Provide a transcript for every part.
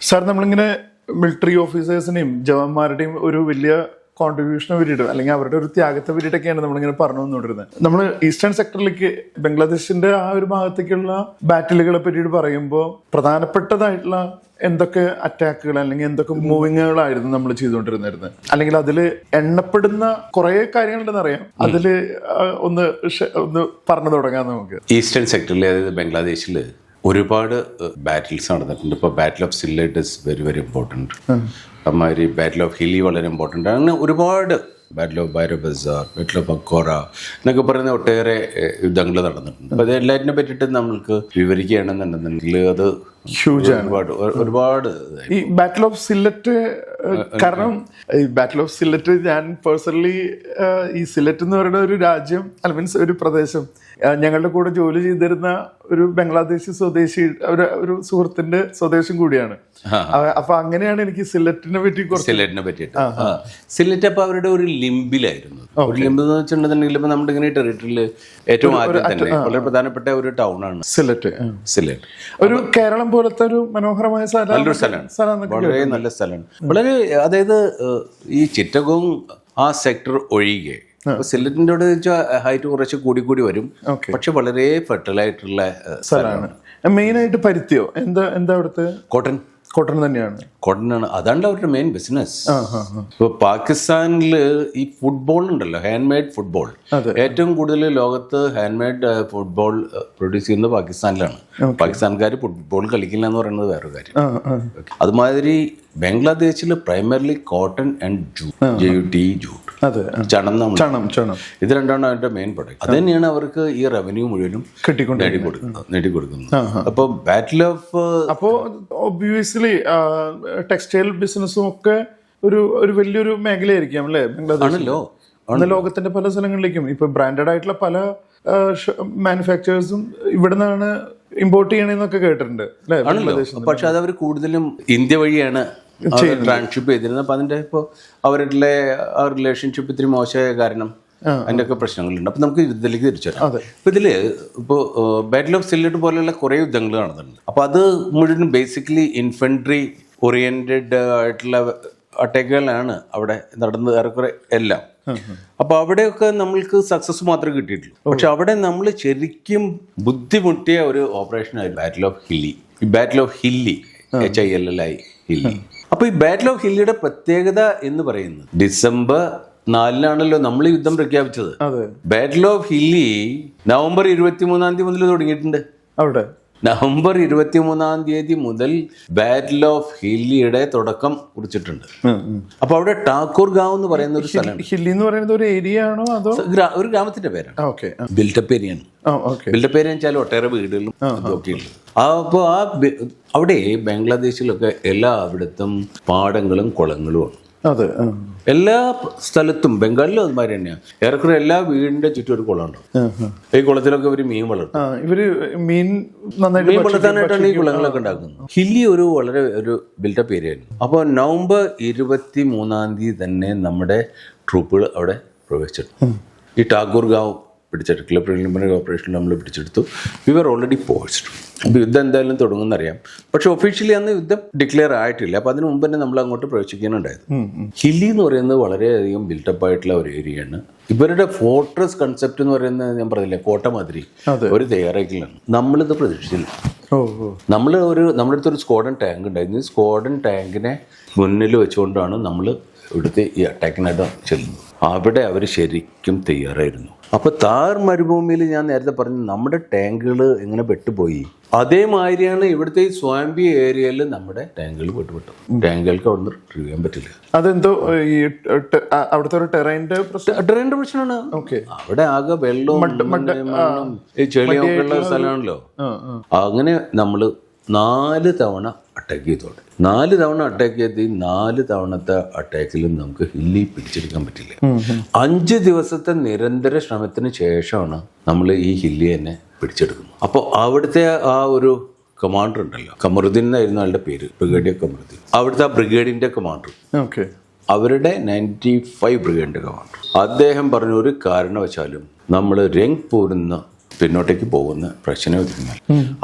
Sir നമ്മളിങ്ങനെ military ഓഫീസേഴ്സിനെയും ജവാന്മാരുടെയും ഒരു വലിയ കോൺട്രിബ്യൂഷനെ പറ്റിയിട്ട് അല്ലെങ്കിൽ അവരുടെ ഒരു ത്യാഗത്തെ പറ്റിയിട്ടൊക്കെയാണ് നമ്മളിങ്ങനെ പറഞ്ഞു വന്നുകൊണ്ടിരുന്നത്. നമ്മൾ ഈസ്റ്റേൺ സെക്ടറിലേക്ക് ബംഗ്ലാദേശിന്റെ ആ ഒരു ഭാഗത്തേക്കുള്ള ബാറ്റിലുകളെ പറ്റിയിട്ട് പറയുമ്പോൾ പ്രധാനപ്പെട്ടതായിട്ടുള്ള എന്തൊക്കെ അറ്റാക്കുകൾ അല്ലെങ്കിൽ എന്തൊക്കെ മൂവിങ്ങുകളായിരുന്നു നമ്മൾ ചെയ്തുകൊണ്ടിരുന്നത് അല്ലെങ്കിൽ അതിൽ എണ്ണപ്പെടുന്ന കുറെ കാര്യങ്ങളുണ്ടെന്ന് അറിയാം. അതിൽ ഒന്ന് ഒന്ന് പറഞ്ഞു തുടങ്ങാം നമുക്ക്. ഈസ്റ്റേൺ സെക്ടറിൽ അതായത് ബംഗ്ലാദേശിൽ ഒരുപാട് ബാറ്റിൽസ് നടന്നിട്ടുണ്ട്. ഇപ്പോൾ battle of Sylhet is very very important അമ്മാതിരി ബാറ്റിൽ ഓഫ് ഹിലി വളരെ ഇമ്പോർട്ടന്റ് അങ്ങനെ ഒരുപാട് ബാറ്റിൽ ഓഫ് ബൈരോ ബസാർ ബാറ്റിൽ ഓഫ് അക്കോറ എന്നൊക്കെ പറയുന്ന ഒട്ടേറെ യുദ്ധങ്ങൾ നടന്നിട്ടുണ്ട്. അപ്പോൾ അത് എല്ലാറ്റിനെ പറ്റിയിട്ട് നമ്മൾക്ക് വിവരിക്കുകയാണെന്നുണ്ടെന്നുണ്ടെങ്കിൽ അത് ഹ്യൂജ് ഒരുപാട് ഒരു- ഒരുപാട് ഈ ബാറ്റിൽ ഓഫ് സില്ലറ്റ് കാരണം ഈ ബാറ്റിൽ ഓഫ് സില്ലറ്റ് ഞാൻ പേഴ്സണലി ഈ സില്ലറ്റ് എന്ന് പറയുന്ന ഒരു രാജ്യം അല്ല മീൻസ് ഒരു പ്രദേശം ഞങ്ങളുടെ കൂടെ ജോലി ചെയ്തിരുന്ന ഒരു ബംഗ്ലാദേശി സ്വദേശി ഒരു സുഹൃത്തിന്റെ സ്വദേശം കൂടിയാണ്. അപ്പൊ അങ്ങനെയാണ് എനിക്ക് സില്ലറ്റിനെ പറ്റി സില്ലറ്റിനെ പറ്റി പറ്റിയിട്ട്. സില്ലറ്റ് സിലറ്റ് അവരുടെ ഒരു ലിംബിലായിരുന്നു. ഒരു ലിംബ് എന്ന് വെച്ചിട്ടുണ്ടെന്നുണ്ടെങ്കിൽ ഇപ്പോൾ നമ്മുടെ ഇങ്ങനെ ടെറിട്ടറിയിൽ ഏറ്റവും ആദ്യം തന്നെ വളരെ പ്രധാനപ്പെട്ട ഒരു ടൗൺ ആണ്. സിലറ്റ് സിലറ്റ് ഒരു കേരളം പോലത്തെ ഒരു മനോഹരമായ സ്ഥലം നല്ലൊരു സ്ഥലമാണ്. സ്ഥലം വളരെ നല്ല സ്ഥലമാണ്. വളരെ അതായത് ഈ ചിറ്റകവും ആ സെക്ടർ ഒഴികെ സിലറ്റിന്റെ സിലറ്റിന്റെ അവിടെ വെച്ചാൽ ഹൈറ്റ് കുറച്ച് കൂടി കൂടി വരും. പക്ഷെ വളരെ ഫെർട്ടിലായിട്ടുള്ള സ്ഥലമാണ്. മെയിൻ ആയിട്ട് പരുത്തിയോ? എന്താ എന്താ അവിടുത്തെ? കോട്ടൺ കോട്ടൺ തന്നെയാണ്. കോട്ടനാണ്. അതാണ് അവരുടെ മെയിൻ ബിസിനസ് ഇപ്പൊ ഇപ്പോൾ പാകിസ്ഥാനിൽ ഈ ഫുട്ബോൾ ഉണ്ടല്ലോ ഹാൻഡ് മെയ്ഡ് ഫുട്ബോൾ ഏറ്റവും കൂടുതൽ ലോകത്ത് ഹാൻഡ് മെയ്ഡ് ഫുട്ബോൾ പ്രൊഡ്യൂസ് ചെയ്യുന്നത് പാകിസ്ഥാനിലാണ്. പാകിസ്ഥാൻകാർ ഫുട്ബോൾ കളിക്കില്ല എന്ന് പറയുന്നത് വേറൊരു കാര്യം. അതുമാതിരി ബംഗ്ലാദേശിൽ primarily cotton and jute J U T jute ചണം ചണം ചണം. ഇത് രണ്ടാണ് അവരുടെ മെയിൻ പ്രൊഡക്റ്റ് അത് തന്നെയാണ് അവർക്ക് ഈ റവന്യൂ മുഴുവനും കിട്ടിക്കൊണ്ട് നേടിക്കൊടുക്കുന്നത് നേടിക്കൊടുക്കുന്നത്. അപ്പോൾ ബാറ്റിൽ ഓഫ് അപ്പോൾ ഒബ്വിയസ്ലി ടെക്സ്റ്റൈൽ ബിസിനസ്സും ഒക്കെ ഒരു ഒരു വലിയൊരു മേഖലയായിരിക്കാം അല്ലേ ബംഗ്ലാദേശിലോ? ലോകത്തിന്റെ പല സ്ഥലങ്ങളിലേക്കും ഇപ്പൊ ബ്രാൻഡഡ് ആയിട്ടുള്ള പല മാനുഫാക്ചറേഴ്സും ഇവിടെ നിന്നാണ് ഇമ്പോർട്ട് ചെയ്യണമെന്നൊക്കെ കേട്ടിട്ടുണ്ട് പക്ഷെ അത് അവർ കൂടുതലും ഇന്ത്യ വഴിയാണ് ട്രാൻസ്ഷിപ്പ് ചെയ്തിരുന്നത്. അപ്പം അതിന്റെ ഇപ്പോൾ അവരുടെ ആ റിലേഷൻഷിപ്പ് ഇത്തിരി മോശമായ കാരണം അതിന്റെ ഒക്കെ പ്രശ്നങ്ങളുണ്ട്. അപ്പം നമുക്ക് യുദ്ധത്തിലേക്ക് തിരിച്ചു വരാം. അതെ. ഇതിൽ ഇതിൽ ഇപ്പോൾ ബാറ്റിൽ ഓഫ് സില്ലറ്റ് പോലെയുള്ള കുറേ യുദ്ധങ്ങൾ നടന്നിട്ടുണ്ട് അപ്പോൾ അത് മുഴുവൻ ബേസിക്കലി ഇൻഫെൻട്രി ഓറിയന്റഡ് ആയിട്ടുള്ള അറ്റാക്കുകളാണ് അവിടെ നടന്നത്. ഏറെക്കുറെ എല്ലാം. അപ്പോൾ അവിടെയൊക്കെ നമ്മൾക്ക് സക്സസ് മാത്രമേ കിട്ടിയിട്ടുള്ളൂ. പക്ഷെ അവിടെ നമ്മൾ ശരിക്കും ബുദ്ധിമുട്ടിയ ഒരു ഓപ്പറേഷനായിരുന്നു ബാറ്റിൽ ഓഫ് ഹില്ലി ഈ battle of Hilli H I L L I Hilli അപ്പോൾ ഈ ബാറ്റിൽ ഓഫ് ഹില്ലിയുടെ പ്രത്യേകത എന്ന് പറയുന്നത് ഡിസംബർ നാലിനാണല്ലോ നമ്മൾ യുദ്ധം പ്രഖ്യാപിച്ചത്. ബാറ്റിൽ ഓഫ് ഹില്ലി നവംബർ ഇരുപത്തി മൂന്നാം തീയതി മുതൽ തുടങ്ങിയിട്ടുണ്ട്. അവിടെ. നവംബർ ഇരുപത്തി മൂന്നാം തീയതി മുതൽ ബാറ്റിൽ ഓഫ് ഹില്ലിയുടെ തുടക്കം കുറിച്ചിട്ടുണ്ട്. അപ്പൊ അവിടെ ടാക്കൂർ ഗാവ് എന്ന് പറയുന്ന ഒരു സ്ഥലമാണ് ഹില്ലി എന്ന് പറയുന്നത് ഒരു ഏരിയ ആണോ അതോ? ഒരു ഗ്രാമത്തിന്റെ പേരാണ്. ഓക്കെ ബിൽട്ടപ്പ് ഏരിയയാണ് ബിൽട്ടപ്പ് ഏരിയ വെച്ചാൽ ഒട്ടേറെ വീടുകളും ഒക്കെയുണ്ട് അപ്പോൾ ആ അവിടെ ബംഗ്ലാദേശിലൊക്കെ എല്ലായിടത്തും പാടങ്ങളും കുളങ്ങളും കുളങ്ങളുമാണ് അതെ എല്ലാ സ്ഥലത്തും ബംഗാളിലും അതുമാതിരി തന്നെയാണ് ഏറെക്കുറെ എല്ലാ വീടിന്റെ ചുറ്റും ഒരു കുളമുണ്ട്. ഈ കുളത്തിലൊക്കെ ഇവർ മീൻ വളർത്തും. ഇവർ മീൻ മീൻ വളർത്താനായിട്ടാണ് ഈ കുളങ്ങളൊക്കെ ഉണ്ടാക്കുന്നത്. ഹില്ലി ഒരു വളരെ ഒരു ബിൽഡപ്പ് ഏരിയ ആയിരുന്നു. അപ്പോൾ നവംബർ ഇരുപത്തി മൂന്നാം തീയതി തന്നെ നമ്മുടെ ട്രൂപ്പുകൾ അവിടെ പ്രവേശിച്ചിട്ടുണ്ട്. ഈ ടാഗൂർ ഗാവ് പിടിച്ചെടുക്കില്ല പ്രിലിമിനറി ഓപ്പറേഷൻ നമ്മൾ പിടിച്ചെടുത്തു. വി വർ ഓൾറെഡി പോസ്റ്റ് അപ്പോൾ യുദ്ധം എന്തായാലും തുടങ്ങുമെന്നറിയാം. പക്ഷേ ഒഫീഷ്യലി അന്ന് യുദ്ധം ഡിക്ലെയർ ആയിട്ടില്ല. അപ്പോൾ അതിന് മുമ്പ് തന്നെ നമ്മൾ അങ്ങോട്ട് പ്രവേശിക്കാനുണ്ടായത്. ഹില്ലി എന്ന് പറയുന്നത് വളരെയധികം ബിൽഡപ്പ് ആയിട്ടുള്ള ഒരു ഏരിയയാണ് ഇവരുടെ ഫോർട്രസ് കൺസെപ്റ്റ് എന്ന് പറയുന്നത് ഞാൻ പറഞ്ഞില്ലേ കോട്ട മാതിരി ഒരു തയ്യാറാക്കലാണ് നമ്മളിത് പ്രതീക്ഷിച്ചില്ല. നമ്മൾ ഒരു നമ്മുടെ അടുത്തൊരു സ്കോഡൻ സ്ക്വാഡൻ ടാങ്ക് ഉണ്ടായിരുന്നു. സ്കോഡൻ സ്ക്വാഡൻ ടാങ്കിനെ മുന്നിൽ വെച്ചുകൊണ്ടാണ് നമ്മൾ ഇവിടുത്തെ ഈ അറ്റാക്കിനായിട്ട് ചെല്ലുന്നത് അവിടെ അവർ ശരിക്കും തയ്യാറായിരുന്നു. അപ്പോൾ താർ മരുഭൂമിയിൽ ഞാൻ നേരത്തെ പറഞ്ഞു നമ്മുടെ ടാങ്കുകൾ എങ്ങനെ പെട്ടുപോയി. അതേമാതിരിയാണ് ഇവിടുത്തെ ഈ സ്വാമ്പി ഏരിയയിൽ നമ്മുടെ ടാങ്കുകൾ പെട്ടുപെട്ടു. ടാങ്കുകൾക്ക് അവിടെ നിന്ന് റിട്രീവ് ചെയ്യാൻ പറ്റില്ല. അതെന്തോ ഈ അവിടുത്തെ ഒരു ടെറൈന്റെ പ്രശ്നം? ടെറൈന്റെ പ്രശ്നമാണ്. ഓക്കെ. അവിടെ ആകെ വെള്ളവും ഈ ചെളിയൊക്കെ ഉള്ള സ്ഥലമാണല്ലോ. അങ്ങനെ നമ്മൾ നാല് തവണ അറ്റാക്ക് ചെയ്തോട്ടെ നാല് തവണ അറ്റാക്ക് ചെയ്ത് നാല് തവണത്തെ അറ്റാക്കിലും നമുക്ക് ഹില്ലി പിടിച്ചെടുക്കാൻ പറ്റില്ല. അഞ്ച് ദിവസത്തെ നിരന്തര ശ്രമത്തിന് ശേഷമാണ് നമ്മൾ ഈ ഹില്ലി തന്നെ പിടിച്ചെടുക്കുന്നത്. അപ്പോൾ അവിടുത്തെ ആ ഒരു കമാൻഡർ ഉണ്ടല്ലോ കമറുദ്ദീൻ എന്നായിരുന്നു അയാളുടെ പേര് ബ്രിഗേഡിയർ കമറുദ്ദീൻ. അവിടുത്തെ ആ ബ്രിഗേഡിന്റെ കമാൻഡർ ഓക്കെ അവരുടെ നയന്റി ഫൈവ് ബ്രിഗേഡിന്റെ കമാൻഡർ അദ്ദേഹം പറഞ്ഞ ഒരു കാരണവശാലും നമ്മൾ രംഗ് നിന്ന് പിന്നോട്ടേക്ക് പോകുന്ന പ്രശ്നം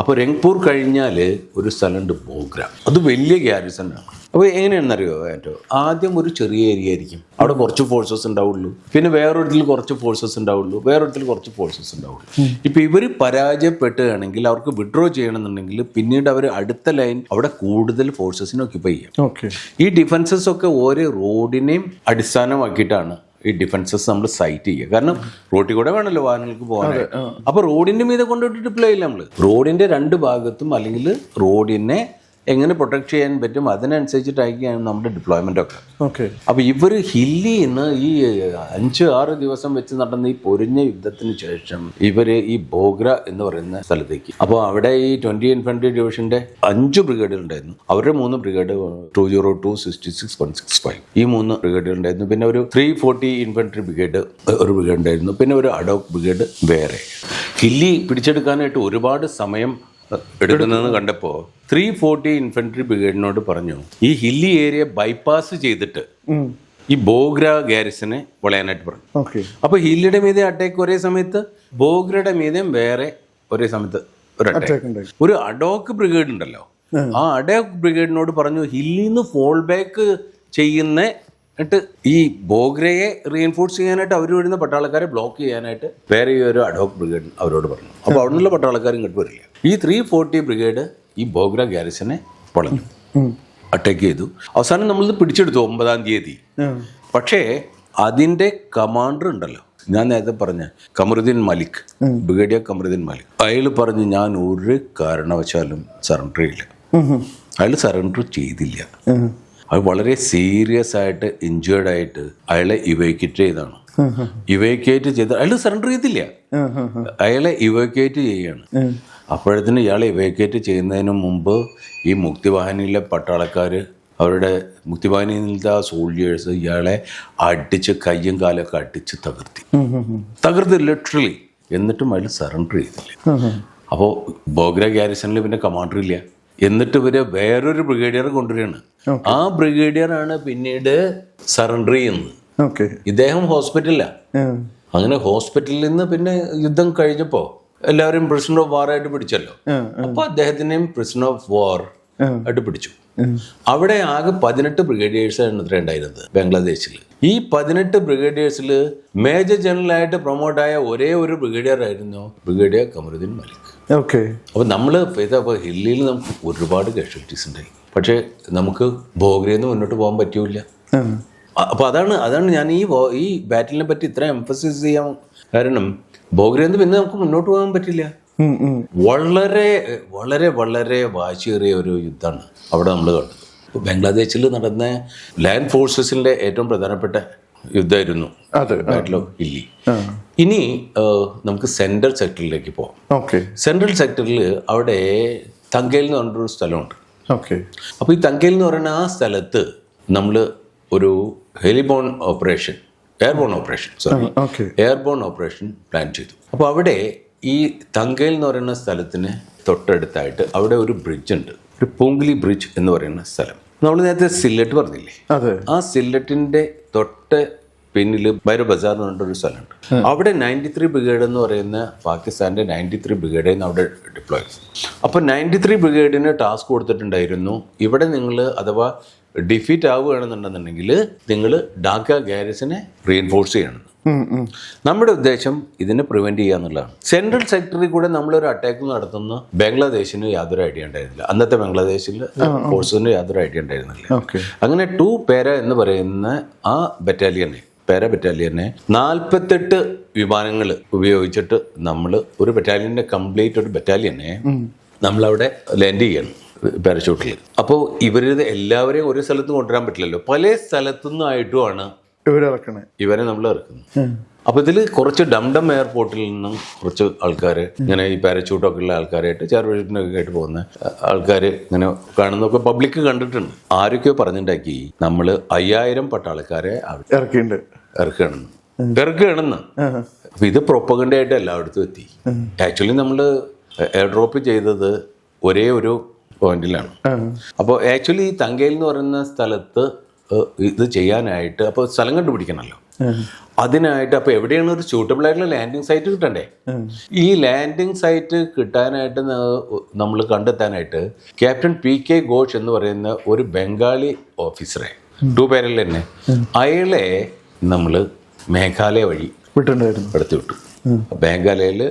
അപ്പോൾ രംഗ്പൂർ കഴിഞ്ഞാൽ ഒരു സ്ഥലമുണ്ട് ബോഗ്ര. അത് വലിയ ഗ്യാരിസൺ ആണ്. അപ്പോൾ എങ്ങനെയാണെന്നറിയോ ഏറ്റവും ആദ്യം ഒരു ചെറിയ ഏരിയ ആയിരിക്കും. അവിടെ കുറച്ച് ഫോഴ്സസ് ഉണ്ടാവുള്ളൂ. പിന്നെ വേറൊരിടത്തിൽ കുറച്ച് ഫോഴ്സസ് ഉണ്ടാവുള്ളൂ. വേറൊരിടത്തിൽ കുറച്ച് ഫോഴ്സസ് ഉണ്ടാവുള്ളൂ. ഇപ്പം ഇവർ പരാജയപ്പെട്ടുകയാണെങ്കിൽ അവർക്ക് വിഡ്രോ ചെയ്യണമെന്നുണ്ടെങ്കിൽ പിന്നീട് അവർ അടുത്ത ലൈൻ അവിടെ കൂടുതൽ ഫോഴ്സസിനെ ഒക്യുപ്പൈ പോയി ഓക്കെ ഈ ഡിഫൻസസ് ഒക്കെ ഓരോ റോഡിനെയും അടിസ്ഥാനമാക്കിയിട്ടാണ് ഈ ഡിഫൻസസ് നമ്മൾ സൈറ്റ് ചെയ്യുക. കാരണം റോട്ടിൽ കൂടെ വേണമല്ലോ വാഹനങ്ങൾക്ക് പോകാനായിട്ട്. അപ്പൊ റോഡിന്റെ മീതെ കൊണ്ടുപോയിട്ട് പ്ലേ ഇല്ല നമ്മൾ റോഡിന്റെ രണ്ട് ഭാഗത്തും അല്ലെങ്കിൽ റോഡിനെ എങ്ങനെ പ്രൊട്ടക്ട് ചെയ്യാൻ പറ്റും അതിനനുസരിച്ചിട്ടായിരിക്കും നമ്മുടെ ഡിപ്ലോയ്മെന്റ് ഒക്കെ. ഓക്കെ അപ്പൊ ഇവർ ഹില്ലി നിന്ന് ഈ അഞ്ച് ആറ് ദിവസം വെച്ച് നടന്ന ഈ പൊരിഞ്ഞ യുദ്ധത്തിന് ശേഷം ഇവർ ഈ ബോഗ്ര എന്ന് പറയുന്ന സ്ഥലത്തേക്ക്. അപ്പോൾ അവിടെ ഈ ട്വന്റി ഇൻഫൻട്രി ഡിവിഷന്റെ അഞ്ച് ബ്രിഗേഡുകൾ ഉണ്ടായിരുന്നു അവരുടെ മൂന്ന് brigade two zero two sixty six one six five ഈ മൂന്ന് ബ്രിഗേഡുകൾ ഉണ്ടായിരുന്നു പിന്നെ ഒരു ത്രീ ഫോർട്ടി ഇൻഫൻട്രി ബ്രിഗേഡ് ഒരു ബ്രിഗേഡ് ഉണ്ടായിരുന്നു. പിന്നെ ഒരു അഡോക് ബ്രിഗേഡ് വേറെ. ഹില്ലി പിടിച്ചെടുക്കാനായിട്ട് ഒരുപാട് സമയം എടുക്കുന്നതെന്ന് കണ്ടപ്പോൾ ത്രീ ഫോർട്ടി ഇൻഫെൻട്രി ബ്രിഗേഡിനോട് പറഞ്ഞു ഈ ഹില്ലി ഏരിയ ബൈപ്പാസ് ചെയ്തിട്ട് ഈ ബോഗ്ര ഗാരിസനെ വളയാനായിട്ട് പറഞ്ഞു. അപ്പൊ ഹില്ലിയുടെ മീതെ അറ്റാക്ക് ഒരേ സമയത്ത് ബോഗ്രയുടെ മീതെയും വേറെ ഒരേ സമയത്ത് ഒരു അറ്റാക്ക് ഒരു അഡോക്ക് ബ്രിഗേഡ് ഉണ്ടല്ലോ. ആ. അഡോക്ക് ബ്രിഗേഡിനോട് പറഞ്ഞു ഹില്ലിന്ന് നിന്ന് ഫോൾ ബാക്ക് ചെയ്യുന്ന എന്നിട്ട് ഈ ബോഗ്രയെ റീഎൻഫോഴ്സ് ചെയ്യാനായിട്ട് അവർ വരുന്ന പട്ടാളക്കാരെ ബ്ലോക്ക് ചെയ്യാനായിട്ട് വേറെ ഈ ഒരു അഡോക്ക് ബ്രിഗേഡ് അവരോട് പറഞ്ഞു. അപ്പോൾ അവിടെ നിന്നുള്ള പട്ടാളക്കാരും ഇങ്ങോട്ട് വരില്ല. ഈ ത്രീ ഫോർട്ടി ബ്രിഗേഡ് ഈ ബോഗ്ര ഗാരിസനെ വളഞ്ഞു അറ്റാക്ക് ചെയ്തു. അവസാനം നമ്മളിത് പിടിച്ചെടുത്തു ഒമ്പതാം തീയതി. പക്ഷേ അതിന്റെ കമാൻഡർ ഉണ്ടല്ലോ. ഞാൻ നേരത്തെ പറഞ്ഞ കമറുദ്ദീൻ മലിക് ബ്രിഗേഡിയർ കമറുദ്ദീൻ മലിക്. അയാൾ പറഞ്ഞു ഞാൻ ഒരു കാരണവശാലും സറണ്ടർ ചെയ്യില്ല അയാൾ സറണ്ടർ ചെയ്തില്ല. അത് വളരെ സീരിയസ് ആയിട്ട് ഇഞ്ചേർഡ് ആയിട്ട് അയാളെ ഇവേക്യുറ്റ് ചെയ്താണ്. ഇവേക്യുവേറ്റ് ചെയ്ത് അയാൾ സറണ്ടർ ചെയ്തില്ല. അയാളെ ഇവേക്യുവേറ്റ് ചെയ്യാണ്. അപ്പോഴത്തേന് ഇയാളെ ഇവക്കേറ്റ് ചെയ്യുന്നതിന് മുമ്പ് ഈ മുക്തിവാഹിനിയിലെ പട്ടാളക്കാർ അവരുടെ മുക്തിവാഹിനിയിലത്തെ ആ സോൾജിയേഴ്സ് ഇയാളെ അടിച്ച് കയ്യും കാലൊക്കെ അടിച്ച് തകർത്തി. തകർത്തി ലിറ്ററലി എന്നിട്ടും അയാൾ സറണ്ടർ ചെയ്തില്ല. അപ്പോൾ ബോഗ്ര ഗാരിസണിൽ പിന്നെ കമാൻഡർ ഇല്ല. എന്നിട്ട് ഇവർ വേറൊരു ബ്രിഗേഡിയർ കൊണ്ടുവരികയാണ്. ആ ബ്രിഗേഡിയർ ആണ് പിന്നീട് സറണ്ടർ ചെയ്യുന്നത്. ഇദ്ദേഹം ഹോസ്പിറ്റലിലാണ് അങ്ങനെ ഹോസ്പിറ്റലിൽ നിന്ന് പിന്നെ യുദ്ധം കഴിഞ്ഞപ്പോ എല്ലാവരും പ്രിസൺ ഓഫ് വാർ ആയിട്ട് പിടിച്ചല്ലോ. അപ്പൊ അദ്ദേഹത്തിനെയും പ്രിസൺ ഓഫ് വാർ ആയിട്ട് പിടിച്ചു. അവിടെ ആകെ പതിനെട്ട് ബ്രിഗേഡിയേഴ്സ് ആണ് ഇത്ര ഉണ്ടായിരുന്നത് ബംഗ്ലാദേശിൽ ഈ പതിനെട്ട് ബ്രിഗേഡിയേഴ്സിൽ മേജർ ജനറൽ ആയിട്ട് പ്രൊമോട്ട് ആയ ഒരേ ഒരു ബ്രിഗേഡിയർ ആയിരുന്നു ബ്രിഗേഡിയർ കമറുദ്ദീൻ മലിക്. ഓക്കെ. അപ്പോൾ നമ്മൾ ഇപ്പോൾ ഹില്ലിയിൽ നമുക്ക് ഒരുപാട് കാഷ്വാലിറ്റീസ് ഉണ്ടായി. പക്ഷെ നമുക്ക് ബോഗ്രിന്ന് നിന്ന് മുന്നോട്ട് പോകാൻ പറ്റൂല അപ്പോൾ അതാണ് അതാണ് ഞാൻ ഈ ഈ ബാറ്റിലിനെ പറ്റി ഇത്ര എംഫസൈസ് ചെയ്യാൻ കാരണം ബോഗ്രയിൽ നിന്ന് പിന്നെ നമുക്ക് മുന്നോട്ട് പോകാൻ പറ്റില്ല. വളരെ വളരെ വളരെ വാശിയേറിയ ഒരു യുദ്ധമാണ് അവിടെ നമ്മൾ കണ്ടത്. ഇപ്പോൾ ബംഗ്ലാദേശിൽ നടന്ന ലാൻഡ് ഫോഴ്സസിന്റെ ഏറ്റവും പ്രധാനപ്പെട്ട യുദ്ധമായിരുന്നു. അതെ ബാറ്റിൽ ഓഫ് ഹില്ലി ഇനി നമുക്ക് സെൻട്രൽ സെക്ടറിലേക്ക് പോവാം. ഓക്കെ. സെൻട്രൽ സെക്ടറിൽ അവിടെ തങ്കയിൽ എന്ന് പറഞ്ഞൊരു സ്ഥലമുണ്ട്. ഓക്കെ. അപ്പോൾ ഈ തങ്കയിൽ എന്ന് പറയുന്ന ആ സ്ഥലത്ത് നമ്മൾ ഒരു heliborne operation airborne operation sorry airborne operation plan ചെയ്തു. അപ്പോൾ അവിടെ ഈ തങ്കയിൽ എന്ന് പറയുന്ന സ്ഥലത്തിന് തൊട്ടടുത്തായിട്ട് അവിടെ ഒരു ബ്രിഡ്ജ് ഉണ്ട് ഒരു പൂങ്കിലി ബ്രിഡ്ജ് എന്ന് പറയുന്ന സ്ഥലം. നമ്മൾ നേരത്തെ സില്ലറ്റ് പറഞ്ഞില്ലേ? ആ സില്ലറ്റിന്റെ തൊട്ട് പിന്നിൽ ബൈരോ ബസാർ എന്ന് പറഞ്ഞിട്ടൊരു സ്ഥലമുണ്ട്. അവിടെ നയന്റി ത്രീ ബ്രിഗേഡ് എന്ന് പറയുന്ന പാകിസ്ഥാന്റെ നയന്റി ത്രീ ബ്രിഗേഡിൽ അവിടെ ഡിപ്ലോയ് അപ്പോൾ നയന്റി ത്രീ ബ്രിഗേഡിന് ടാസ്ക് കൊടുത്തിട്ടുണ്ടായിരുന്നു ഇവിടെ നിങ്ങൾ അഥവാ ഡിഫീറ്റ് ആവുകയാണെന്നുണ്ടെന്നുണ്ടെങ്കിൽ നിങ്ങൾ ഡാക്ക ഗാരിസിനെ റീഎൻഫോഴ്സ് ചെയ്യണം. നമ്മുടെ ഉദ്ദേശം ഇതിനെ പ്രിവെന്റ് ചെയ്യുക എന്നുള്ളതാണ്. സെൻട്രൽ സെക്ടറിൽ കൂടെ നമ്മളൊരു അറ്റാക്ക് നടത്തുന്ന ബംഗ്ലാദേശിന് യാതൊരു ഐഡിയ ഉണ്ടായിരുന്നില്ല. അന്നത്തെ ബംഗ്ലാദേശിൽ ഫോഴ്സിന് യാതൊരു ഐഡിയ ഉണ്ടായിരുന്നില്ല. അങ്ങനെ ടു പേര എന്ന് പറയുന്ന ആ ബറ്റാലിയനെ പേര ബറ്റാലിയനെ നാൽപ്പത്തെട്ട് വിമാനങ്ങൾ ഉപയോഗിച്ചിട്ട് നമ്മൾ ഒരു ബറ്റാലിയന്റെ കംപ്ലീറ്റ് ഒരു ബറ്റാലിയനെ നമ്മളവിടെ ലാൻഡ് ചെയ്യണം. പാരഷൂട്ടിൽ അപ്പോൾ ഇവരിത് എല്ലാവരെയും ഒരു സ്ഥലത്ത് കൊണ്ടുവരാൻ പറ്റില്ലല്ലോ. പല സ്ഥലത്തു നിന്നായിട്ടുമാണ് ഇവരിറക്കണേ ഇവരെ നമ്മൾ ഇറക്കുന്നത്. അപ്പൊ ഇതിൽ കുറച്ച് ഡംഡം എയർപോർട്ടിൽ നിന്നും കുറച്ച് ആൾക്കാർ ഇങ്ങനെ ഈ പാരച്യൂട്ടൊക്കെ ഉള്ള ആൾക്കാരായിട്ട് ചാർവേഷനൊക്കെ ആയിട്ട് പോകുന്ന ആൾക്കാർ ഇങ്ങനെ കാണുന്നൊക്കെ പബ്ലിക് കണ്ടിട്ടുണ്ട്. ആരൊക്കെയോ പറഞ്ഞിട്ടുണ്ടാക്കി നമ്മൾ അയ്യായിരം പട്ടാൾക്കാരെ ഇറക്കിണ്ട് ഇറക്കുകയാണെന്ന് ഇറക്കുകയാണെന്ന് അപ്പൊ ഇത് പ്രൊപ്പഗണ്ട ആയിട്ട് എല്ലായിടത്തും എത്തി. ആക്ച്വലി നമ്മൾ എയർ ഡ്രോപ്പ് ചെയ്തത് ഒരേ ഒരു പോയിന്റിലാണ്. അപ്പോൾ ആക്ച്വലി ഈ തങ്കയിൽ എന്ന് പറയുന്ന സ്ഥലത്ത് ഇത് ചെയ്യാനായിട്ട് അപ്പോൾ സ്ഥലം കണ്ടുപിടിക്കണമല്ലോ അതിനായിട്ട് അപ്പോൾ എവിടെയാണ് ഒരു സൂട്ടബിൾ ആയിട്ടുള്ള ലാൻഡിംഗ് സൈറ്റ് കിട്ടണ്ടേ? ഈ ലാൻഡിംഗ് സൈറ്റ് കിട്ടാനായിട്ട് നമ്മൾ കണ്ടെത്താനായിട്ട് ക്യാപ്റ്റൻ പി കെ ഘോഷ് എന്ന് പറയുന്ന ഒരു ബംഗാളി ഓഫീസറെ ടു പേരിൽ തന്നെ അയാളെ നമ്മൾ മേഘാലയ വഴി വിട്ടുണ്ടായിരുന്നു എടുത്തു വിട്ടു മേഘാലയയിൽ